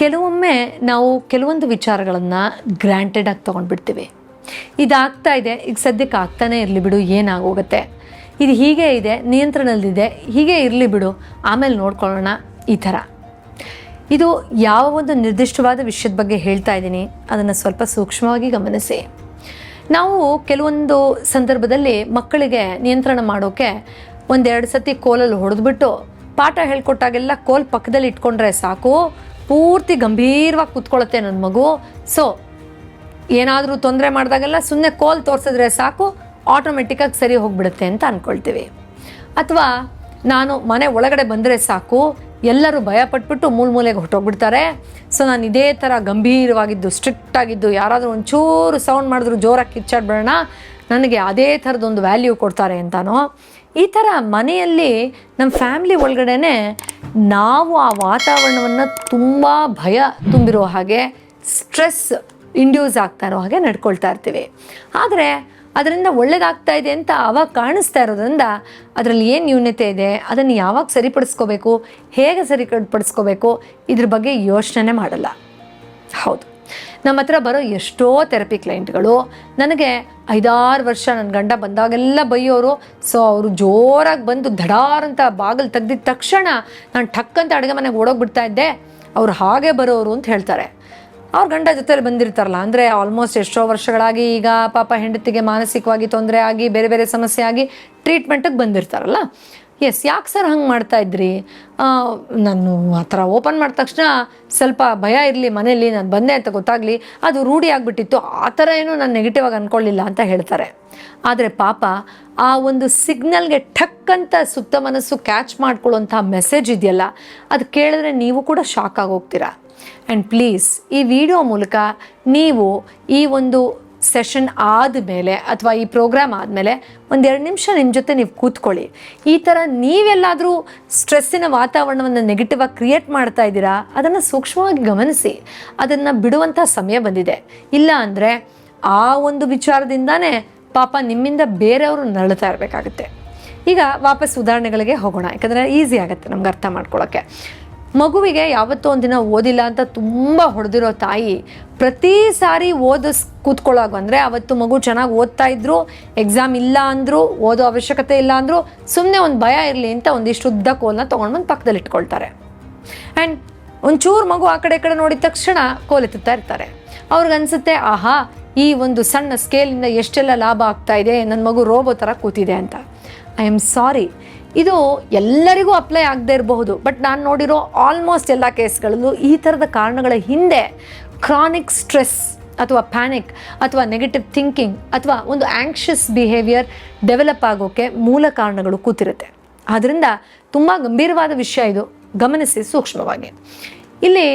ಕೆಲವೊಮ್ಮೆ ನಾವು ಕೆಲವೊಂದು ವಿಚಾರಗಳನ್ನು ಗ್ರ್ಯಾಂಟೆಡಾಗಿ ತೊಗೊಂಡ್ಬಿಡ್ತೀವಿ. ಇದಾಗ್ತಾ ಇದೆ, ಈಗ ಸದ್ಯಕ್ಕೆ ಆಗ್ತಾನೇ ಇರಲಿ ಬಿಡು, ಏನಾಗೋಗುತ್ತೆ. ಇದು ಹೀಗೆ ಇದೆ, ನಿಯಂತ್ರಣದಲ್ಲಿದೆ, ಹೀಗೆ ಇರಲಿ ಬಿಡು, ಆಮೇಲೆ ನೋಡ್ಕೊಳ್ಳೋಣ ಈ ಥರ. ಇದು ಯಾವ ಒಂದು ನಿರ್ದಿಷ್ಟವಾದ ವಿಷಯದ ಬಗ್ಗೆ ಹೇಳ್ತಾ ಇದ್ದೀನಿ, ಅದನ್ನು ಸ್ವಲ್ಪ ಸೂಕ್ಷ್ಮವಾಗಿ ಗಮನಿಸಿ. ನಾವು ಕೆಲವೊಂದು ಸಂದರ್ಭದಲ್ಲಿ ಮಕ್ಕಳಿಗೆ ನಿಯಂತ್ರಣ ಮಾಡೋಕ್ಕೆ ಒಂದೆರಡು ಸತಿ ಕೋಲಲ್ಲಿ ಹೊಡೆದ್ಬಿಟ್ಟು ಪಾಠ ಹೇಳ್ಕೊಟ್ಟಾಗೆಲ್ಲ ಕೋಲ್ ಪಕ್ಕದಲ್ಲಿ ಇಟ್ಕೊಂಡ್ರೆ ಸಾಕು ಪೂರ್ತಿ ಗಂಭೀರವಾಗಿ ಕೂತ್ಕೊಳ್ಳುತ್ತೆ ನನ್ನ ಮಗು. ಸೊ ಏನಾದರೂ ತೊಂದರೆ ಮಾಡಿದಾಗೆಲ್ಲ ಸುಮ್ಮನೆ ಕೋಲ್ ತೋರಿಸಿದ್ರೆ ಸಾಕು ಆಟೋಮೆಟಿಕ್ಕಾಗಿ ಸರಿ ಹೋಗ್ಬಿಡುತ್ತೆ ಅಂತ ಅಂದ್ಕೊಳ್ತೀವಿ ಅಥವಾ ನಾನು ಮನೆ ಒಳಗಡೆ ಬಂದರೆ ಸಾಕು, ಎಲ್ಲರೂ ಭಯಪಟ್ಬಿಟ್ಟು ಮೂಲ ಮೂಲೆಗೆ ಹೊಟ್ಟೋಗ್ಬಿಡ್ತಾರೆ ಸೊ ನಾನು ಇದೇ ಥರ ಗಂಭೀರವಾಗಿದ್ದು ಸ್ಟ್ರಿಕ್ಟ್ ಆಗಿದ್ದು, ಯಾರಾದರೂ ಒಂಚೂರು ಸೌಂಡ್ ಮಾಡಿದ್ರು, ಜೋರಾಗಿ ಕಿಚ್ಚಾಡ್ಬೇಡ ನನಗೆ ಅದೇ ಥರದೊಂದು ವ್ಯಾಲ್ಯೂ ಕೊಡ್ತಾರೆ ಅಂತಾನೋ. ಈ ಥರ ಮನೆಯಲ್ಲಿ ನಮ್ಮ ಫ್ಯಾಮ್ಲಿ ಒಳಗಡೆನೆ ನಾವು ಆ ವಾತಾವರಣವನ್ನು ತುಂಬ ಭಯ ತುಂಬಿರೋ ಹಾಗೆ ಸ್ಟ್ರೆಸ್ ಇಂಡ್ಯೂಸ್ ಆಗ್ತಾ ಇರೋ ಹಾಗೆ ನಡ್ಕೊಳ್ತಾ ಇರ್ತೀವಿ. ಆದರೆ ಅದರಿಂದ ಒಳ್ಳೇದಾಗ್ತಾ ಇದೆ ಅಂತ ಆವಾಗ ಕಾಣಿಸ್ತಾ ಇರೋದ್ರಿಂದ ಅದರಲ್ಲಿ ಏನು ನ್ಯೂನ್ಯತೆ ಇದೆ, ಅದನ್ನು ಯಾವಾಗ ಸರಿಪಡಿಸ್ಕೋಬೇಕು, ಹೇಗೆ ಸರಿಪಡಿಸ್ಕೋಬೇಕು ಇದ್ರ ಬಗ್ಗೆ ಯೋಚನೆ ಮಾಡಲ್ಲ. ಹೌದು. ನಮ್ಮ ಹತ್ರ ಬರೋ ಎಷ್ಟೋ ಥೆರಪಿ ಕ್ಲೈಂಟ್ಗಳು ನನಗೆ ಐದಾರು ವರ್ಷ ನನ್ನ ಗಂಡ ಬಂದಾಗೆಲ್ಲ ಬೈಯೋರು ಸೊ ಅವರು ಜೋರಾಗಿ ಬಂದು ಧಡಾರ್ ಅಂತ ಬಾಗಿಲು ತೆಗ್ದಿದ ತಕ್ಷಣ ನಾನು ಟಕ್ ಅಂತ ಅಡುಗೆ ಮನೆಗೆ ಓಡೋಗ್ಬಿಡ್ತಾ ಇದ್ದೆ. ಅವ್ರು ಹಾಗೆ ಬರೋರು ಅಂತ ಹೇಳ್ತಾರೆ. ಅವ್ರ ಗಂಡ ಜೊತೆಲಿ ಬಂದಿರ್ತಾರಲ್ಲ, ಅಂದರೆ ಆಲ್ಮೋಸ್ಟ್ ಎಷ್ಟೋ ವರ್ಷಗಳಾಗಿ ಈಗ ಪಾಪ ಹೆಂಡತಿಗೆ ಮಾನಸಿಕವಾಗಿ ತೊಂದರೆ ಆಗಿ, ಬೇರೆ ಬೇರೆ ಸಮಸ್ಯೆ ಆಗಿ ಟ್ರೀಟ್ಮೆಂಟಿಗೆ ಬಂದಿರ್ತಾರಲ್ಲ. ಎಸ್ ಯಾಕೆ ಸರ್ ಹಂಗೆ ಮಾಡ್ತಾ ಇದ್ರಿ? ಆ, ನಾನು ಆ ಥರ ಓಪನ್ ಮಾಡಿದ ತಕ್ಷಣ ಸ್ವಲ್ಪ ಭಯ ಇರಲಿ ಮನೇಲಿ ನಾನು ಬಂದೆ ಅಂತ ಗೊತ್ತಾಗಲಿ ಅದು ರೂಢಿ ಆಗಿಬಿಟ್ಟಿತ್ತು. ಆ ಥರ ಏನು ನಾನು ನೆಗೆಟಿವ್ ಆಗಿ ಅಂದ್ಕೊಳ್ಳಿಲ್ಲ ಅಂತ ಹೇಳ್ತಾರೆ. ಆದರೆ ಪಾಪ ಆ ಒಂದು ಸಿಗ್ನಲ್ಗೆ ಠಕ್ ಅಂತ ಸುತ್ತ ಮನಸ್ಸು ಕ್ಯಾಚ್ ಮಾಡ್ಕೊಳ್ಳೋಂಥ ಮೆಸೇಜ್ ಇದೆಯಲ್ಲ ಅದು ಕೇಳಿದ್ರೆ ನೀವು ಕೂಡ ಶಾಕ್ ಆಗಿ ಹೋಗ್ತೀರಾ? ಆ್ಯಂಡ್ ಪ್ಲೀಸ್ ಈ ವಿಡಿಯೋ ಮೂಲಕ ನೀವು ಈ ಒಂದು ಸೆಷನ್ ಆದಮೇಲೆ ಅಥವಾ ಈ ಪ್ರೋಗ್ರಾಮ್ ಆದಮೇಲೆ ಒಂದೆರಡು ನಿಮಿಷ ನಿಮ್ಮ ಜೊತೆ ನೀವು ಕೂತ್ಕೊಳ್ಳಿ. ಈ ಥರ ನೀವೆಲ್ಲಾದರೂ ಸ್ಟ್ರೆಸ್ಸಿನ ವಾತಾವರಣವನ್ನು ನೆಗೆಟಿವ್ ಆಗಿ ಕ್ರಿಯೇಟ್ ಮಾಡ್ತಾ ಇದ್ದೀರಾ, ಅದನ್ನು ಸೂಕ್ಷ್ಮವಾಗಿ ಗಮನಿಸಿ. ಅದನ್ನು ಬಿಡುವಂಥ ಸಮಯ ಬಂದಿದೆ. ಇಲ್ಲ ಅಂದರೆ ಆ ಒಂದು ವಿಚಾರದಿಂದಾನೇ ಪಾಪ ನಿಮ್ಮಿಂದ ಬೇರೆಯವರು ನರಳುತ್ತಾ ಇರಬೇಕಾಗುತ್ತೆ. ಈಗ ವಾಪಸ್ ಉದಾಹರಣೆಗಳಿಗೆ ಹೋಗೋಣ. ಯಾಕಂದರೆ ಈಸಿ ಆಗುತ್ತೆ ನಮ್ಗೆ ಅರ್ಥ ಮಾಡ್ಕೊಳ್ಳೋಕ್ಕೆ ಮಗುವಿಗೆ ಯಾವತ್ತೋ ಒಂದಿನ ಓದಿಲ್ಲ ಅಂತ ತುಂಬ ಹೊಡೆದಿರೋ ತಾಯಿ ಪ್ರತಿ ಸಾರಿ ಓದಿಸ್ ಕೂತ್ಕೊಳ್ಳೋಕೆ ಅಂದರೆ ಅವತ್ತು ಮಗು ಚೆನ್ನಾಗಿ ಓದ್ತಾ ಇದ್ರು ಎಕ್ಸಾಮ್ ಇಲ್ಲ ಅಂದರು, ಓದೋ ಅವಶ್ಯಕತೆ ಇಲ್ಲ ಅಂದರು ಸುಮ್ಮನೆ ಒಂದು ಭಯ ಇರಲಿ ಅಂತ ಒಂದಿಷ್ಟು ಉದ್ದ ಕೋಲನ್ನ ತೊಗೊಂಡು ಬಂದು ಪಕ್ಕದಲ್ಲಿ ಇಟ್ಕೊಳ್ತಾರೆ. ಆ್ಯಂಡ್ ಒಂಚೂರು ಮಗು ಆ ಕಡೆ ಕಡೆ ನೋಡಿದ ತಕ್ಷಣ ಕೋಲೆತ್ತುತ್ತಾ ಇರ್ತಾರೆ. ಅವ್ರಿಗನ್ಸುತ್ತೆ ಆಹಾ, ಈ ಒಂದು ಸಣ್ಣ ಸ್ಕೇಲಿಂದ ಎಷ್ಟೆಲ್ಲ ಲಾಭ ಆಗ್ತಾ ಇದೆ ನನ್ನ ಮಗು ರೋಬೋ ಥರ ಕೂತಿದೆ ಅಂತ. ಐ ಆಮ್ ಸಾರಿ ಇದು ಎಲ್ಲರಿಗೂ ಅಪ್ಲೈ ಆಗದೆ ಇರಬಹುದು. ಬಟ್ ನಾನು ನೋಡಿರೋ ಆಲ್ಮೋಸ್ಟ್ ಎಲ್ಲ ಕೇಸ್ಗಳಲ್ಲೂ ಈ ಥರದ ಕಾರಣಗಳ ಹಿಂದೆ ಕ್ರಾನಿಕ್ ಸ್ಟ್ರೆಸ್ ಅಥವಾ ಪ್ಯಾನಿಕ್ ಅಥವಾ ನೆಗೆಟಿವ್ ಥಿಂಕಿಂಗ್ ಅಥವಾ ಒಂದು ಆ್ಯಂಕ್ಷಸ್ ಬಿಹೇವಿಯರ್ ಡೆವಲಪ್ ಆಗೋಕ್ಕೆ ಮೂಲ ಕಾರಣಗಳು ಕೂತಿರುತ್ತೆ. ಆದ್ದರಿಂದ ತುಂಬ ಗಂಭೀರವಾದ ವಿಷಯ ಇದು. ಗಮನಿಸಿ ಸೂಕ್ಷ್ಮವಾಗಿ. ಇಲ್ಲಿ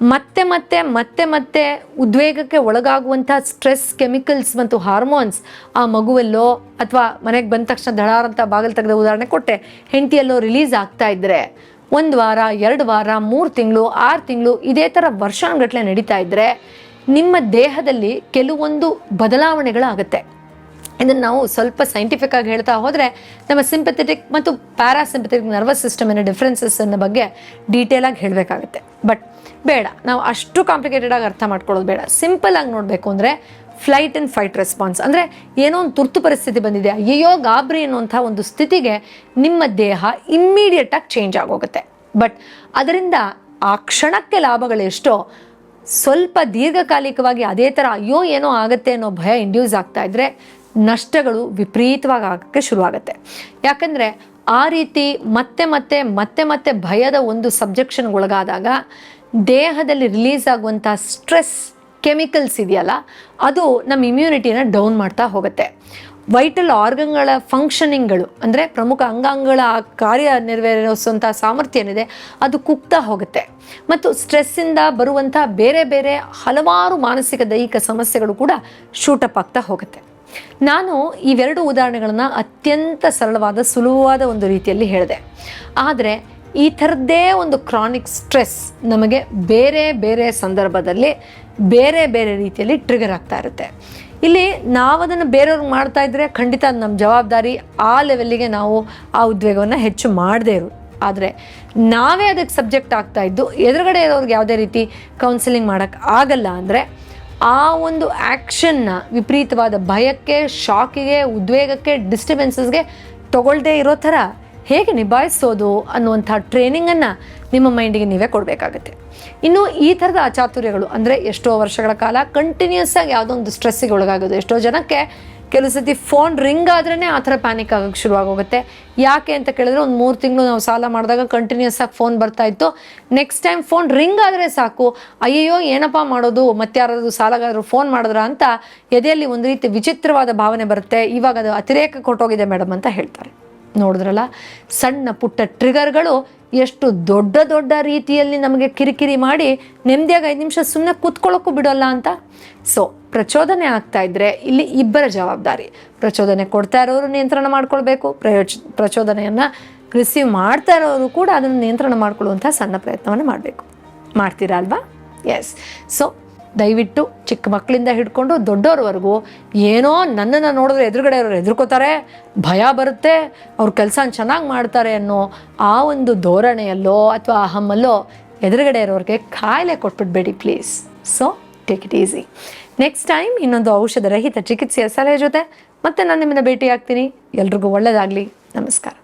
ಮತ್ತೆ ಮತ್ತೆ ಮತ್ತೆ ಮತ್ತೆ ಉದ್ವೇಗಕ್ಕೆ ಒಳಗಾಗುವಂಥ ಸ್ಟ್ರೆಸ್ ಕೆಮಿಕಲ್ಸ್ ಮತ್ತು ಹಾರ್ಮೋನ್ಸ್ ಆ ಮಗುವಲ್ಲೋ ಅಥವಾ ಮನೆಗೆ ಬಂದ ತಕ್ಷಣ ಧಡಾರ್ ಅಂತ ಬಾಗಿಲು ತೆಗೆದ ಉದಾಹರಣೆ ಕೊಟ್ಟೆ. ಹೆಂಡತಿಯಲ್ಲೋ ರಿಲೀಸ್ ಆಗ್ತಾ ಇದ್ದರೆ ಒಂದು ವಾರ, ಎರಡು ವಾರ, ಮೂರು ತಿಂಗಳು, ಆರು ತಿಂಗಳು ಇದೇ ಥರ ವರ್ಷಗಟ್ಟಲೆ ನಡೀತಾ ಇದ್ದರೆ ನಿಮ್ಮ ದೇಹದಲ್ಲಿ ಕೆಲವೊಂದು ಬದಲಾವಣೆಗಳಾಗುತ್ತೆ. ಇದನ್ನು ನಾವು ಸ್ವಲ್ಪ ಸೈಂಟಿಫಿಕ್ ಆಗಿ ಹೇಳ್ತಾ ಹೋದರೆ ನಮ್ಮ ಸಿಂಪಥೆಟಿಕ್ ಮತ್ತು ಪ್ಯಾರಾಸಿಂಪಥೆಟಿಕ್ ನರ್ವಸ್ ಸಿಸ್ಟಮಿನ ಡಿಫ್ರೆನ್ಸಸ್ ಅನ್ನ ಬಗ್ಗೆ ಡೀಟೇಲ್ ಆಗಿ ಹೇಳಬೇಕಾಗುತ್ತೆ. ಬಟ್ ಬೇಡ, ನಾವು ಅಷ್ಟು ಕಾಂಪ್ಲಿಕೇಟೆಡ್ ಆಗಿ ಅರ್ಥ ಮಾಡ್ಕೊಳ್ಳೋದು ಬೇಡ. ಸಿಂಪಲ್ ಆಗಿ ನೋಡಬೇಕು ಅಂದರೆ ಫ್ಲೈಟ್ ಆ್ಯಂಡ್ ಫೈಟ್ ರೆಸ್ಪಾನ್ಸ್ ಅಂದರೆ ಏನೋ ಒಂದು ತುರ್ತು ಪರಿಸ್ಥಿತಿ ಬಂದಿದೆ ಅಯ್ಯೋ ಗಾಬರಿ ಅನ್ನುವಂಥ ಒಂದು ಸ್ಥಿತಿಗೆ ನಿಮ್ಮ ದೇಹ ಇಮ್ಮಿಡಿಯೇಟಾಗಿ ಚೇಂಜ್ ಆಗೋಗುತ್ತೆ. ಬಟ್ ಅದರಿಂದ ಆ ಕ್ಷಣಕ್ಕೆ ಲಾಭಗಳೆಷ್ಟೋ ಸ್ವಲ್ಪ ದೀರ್ಘಕಾಲಿಕವಾಗಿ ಅದೇ ಥರ ಅಯ್ಯೋ ಏನೋ ಆಗುತ್ತೆ ಅನ್ನೋ ಭಯ ಇಂಡ್ಯೂಸ್ ಆಗ್ತಾ ಇದ್ರೆ ನಷ್ಟಗಳು ವಿಪರೀತವಾಗಿ ಆಗೋಕ್ಕೆ ಶುರುವಾಗುತ್ತೆ. ಯಾಕಂದರೆ ಆ ರೀತಿ ಮತ್ತೆ ಮತ್ತೆ ಮತ್ತೆ ಮತ್ತೆ ಭಯದ ಒಂದು ಸಬ್ಜೆಕ್ಷನ್ ಒಳಗಾದಾಗ ದೇಹದಲ್ಲಿ ರಿಲೀಸ್ ಆಗುವಂಥ ಸ್ಟ್ರೆಸ್ ಕೆಮಿಕಲ್ಸ್ ಇದೆಯಲ್ಲ, ಅದು ನಮ್ಮ ಇಮ್ಯುನಿಟಿನ ಡೌನ್ ಮಾಡ್ತಾ ಹೋಗುತ್ತೆ. ವೈಟಲ್ ಆರ್ಗನ್ಗಳ ಫಂಕ್ಷನಿಂಗ್ಗಳು ಅಂದರೆ ಪ್ರಮುಖ ಅಂಗಾಂಗಗಳ ಕಾರ್ಯ ನೆರವೇರಿಸುವಂಥ ಸಾಮರ್ಥ್ಯ ಏನಿದೆ, ಅದು ಕುಗ್ತಾ ಹೋಗುತ್ತೆ. ಮತ್ತು ಸ್ಟ್ರೆಸ್ಸಿಂದ ಬರುವಂಥ ಬೇರೆ ಬೇರೆ ಹಲವಾರು ಮಾನಸಿಕ ದೈಹಿಕ ಸಮಸ್ಯೆಗಳು ಕೂಡ ಶೂಟಪ್ ಆಗ್ತಾ ಹೋಗುತ್ತೆ. ನಾನು ಇವೆರಡು ಉದಾಹರಣೆಗಳನ್ನು ಅತ್ಯಂತ ಸರಳವಾದ, ಸುಲಭವಾದ ಒಂದು ರೀತಿಯಲ್ಲಿ ಹೇಳಿದೆ. ಆದರೆ, ಈ ಥರದ್ದೇ ಒಂದು ಕ್ರಾನಿಕ್ ಸ್ಟ್ರೆಸ್ ನಮಗೆ ಬೇರೆ ಬೇರೆ ಸಂದರ್ಭದಲ್ಲಿ ಬೇರೆ ಬೇರೆ ರೀತಿಯಲ್ಲಿ ಟ್ರಿಗರ್ ಆಗ್ತಾ ಇರುತ್ತೆ. ಇಲ್ಲಿ ನಾವು ಅದನ್ನು ಬೇರೆಯವ್ರಿಗೆ ಮಾಡ್ತಾ ಇದ್ದರೆ ಖಂಡಿತ ನಮ್ಮ ಜವಾಬ್ದಾರಿ ಆ ಲೆವೆಲ್ಲಿಗೆ ನಾವು ಆ ಉದ್ವೇಗವನ್ನು ಹೆಚ್ಚು ಮಾಡದೇ ಇರು. ಆದರೆ, ನಾವೇ ಅದಕ್ಕೆ ಸಬ್ಜೆಕ್ಟ್ ಆಗ್ತಾ ಇದ್ದು, ಎದುರುಗಡೆ ಇರೋರಿಗೆ ಯಾವುದೇ ರೀತಿ ಕೌನ್ಸಿಲಿಂಗ್ ಮಾಡೋಕ್ಕೆ ಆಗಲ್ಲ ಅಂದರೆ ಆ ಒಂದು ಆ್ಯಕ್ಷನ್ನ ವಿಪರೀತವಾದ ಭಯಕ್ಕೆ, ಶಾಕಿಗೆ, ಉದ್ವೇಗಕ್ಕೆ, ಡಿಸ್ಟರ್ಬೆನ್ಸಸ್ಗೆ ತಗೊಳ್ದೇ ಇರೋ ಥರ ಹೇಗೆ ನಿಭಾಯಿಸೋದು ಅನ್ನುವಂಥ ಟ್ರೈನಿಂಗನ್ನು ನಿಮ್ಮ ಮೈಂಡಿಗೆ ನೀವೇ ಕೊಡಬೇಕಾಗತ್ತೆ. ಇನ್ನು ಈ ಥರದ ಅಚಾತುರ್ಯಗಳು ಅಂದರೆ ಎಷ್ಟೋ ವರ್ಷಗಳ ಕಾಲ ಕಂಟಿನ್ಯೂಸ್ ಆಗಿ ಯಾವುದೋ ಒಂದು ಸ್ಟ್ರೆಸ್ಸಿಗೆ ಒಳಗಾಗೋದು. ಎಷ್ಟೋ ಜನಕ್ಕೆ ಕೆಲವು ಸತಿ ಫೋನ್ ರಿಂಗ್ ಆದ್ರೇ ಆ ಥರ ಪ್ಯಾನಿಕ್ ಆಗೋಕ್ಕೆ ಶುರುವಾಗೋಗುತ್ತೆ. ಯಾಕೆ ಅಂತ ಕೇಳಿದ್ರೆ ಒಂದು ಮೂರು ತಿಂಗಳು ನಾವು ಸಾಲ ಮಾಡಿದಾಗ ಕಂಟಿನ್ಯೂಸ್ ಆಗಿ ಫೋನ್ ಬರ್ತಾ ಇತ್ತು. ನೆಕ್ಸ್ಟ್ ಟೈಮ್ ಫೋನ್ ರಿಂಗ್ ಆದರೆ ಸಾಕು. ಅಯ್ಯಯ್ಯೋ, ಏನಪ್ಪ ಮಾಡೋದು? ಮತ್ತೆ ಯಾರಾದರೂ ಸಾಲಗಾರರು ಫೋನ್ ಮಾಡಿದ್ರ ಅಂತ ಎದೆಯಲ್ಲಿ ಒಂದು ರೀತಿ ವಿಚಿತ್ರವಾದ ಭಾವನೆ ಬರುತ್ತೆ. ಇವಾಗ ಅದು ಅತಿರೇಕ ಕೊಟ್ಟೋಗಿದೆ ಮೇಡಮ್ ಅಂತ ಹೇಳ್ತಾರೆ. ನೋಡಿದ್ರಲ್ಲ? ಸಣ್ಣ ಪುಟ್ಟ ಟ್ರಿಗರ್ಗಳು ಎಷ್ಟು ದೊಡ್ಡ ದೊಡ್ಡ ರೀತಿಯಲ್ಲಿ ನಮಗೆ ಕಿರಿಕಿರಿ ಮಾಡಿ ನೆಮ್ಮದಿಯಾಗಿ ಐದು ನಿಮಿಷ ಸುಮ್ಮನೆ ಕೂತ್ಕೊಳ್ಳೋಕ್ಕೂ ಬಿಡೋಲ್ಲ ಅಂತ. ಸೊ ಪ್ರಚೋದನೆ ಆಗ್ತಾ ಇದ್ರೆ ಇಲ್ಲಿ ಇಬ್ಬರ ಜವಾಬ್ದಾರಿ. ಪ್ರಚೋದನೆ ಕೊಡ್ತಾ ಇರೋರು ನಿಯಂತ್ರಣ ಮಾಡ್ಕೊಳ್ಬೇಕು. ಪ್ರಯೋಜ ಪ್ರಚೋದನೆಯನ್ನು ರಿಸೀವ್ ಮಾಡ್ತಾ ಇರೋರು ಕೂಡ ಅದನ್ನು ನಿಯಂತ್ರಣ ಮಾಡ್ಕೊಳ್ಳುವಂಥ ಸಣ್ಣ ಪ್ರಯತ್ನವನ್ನು ಮಾಡಬೇಕು. ಮಾಡ್ತೀರಾ ಅಲ್ವಾ? ಎಸ್ ಸೊ ದಯವಿಟ್ಟು ಚಿಕ್ಕ ಮಕ್ಕಳಿಂದ ಹಿಡ್ಕೊಂಡು ದೊಡ್ಡವ್ರವರೆಗೂ ಏನೋ ನನ್ನನ್ನು ನೋಡಿದ್ರೆ ಎದುರುಗಡೆ ಅವರು ಎದುರ್ಕೋತಾರೆ ಭಯ ಬರುತ್ತೆ, ಅವ್ರ ಕೆಲಸ ಚೆನ್ನಾಗಿ ಮಾಡ್ತಾರೆ ಅನ್ನೋ ಆ ಒಂದು ಧೋರಣೆಯಲ್ಲೋ ಅಥವಾ ಅಹಮ್ಮಲ್ಲೋ ಎದುರುಗಡೆ ಇರೋರಿಗೆ ಕಾಯಿಲೆ ಕೊಟ್ಬಿಡ್ಬೇಡಿ please. So take it easy next time ಇನ್ನೊಂದು ಔಷಧ ರಹಿತ ಚಿಕಿತ್ಸೆಯ ಸಲಹೆ ಜೊತೆ ಮತ್ತೆ ನಾನು ನಿಮ್ಮನ್ನ ಭೇಟಿಯಾಗ್ತೀನಿ. ಎಲ್ರಿಗೂ ಒಳ್ಳೆಯದಾಗಲಿ ನಮಸ್ಕಾರ.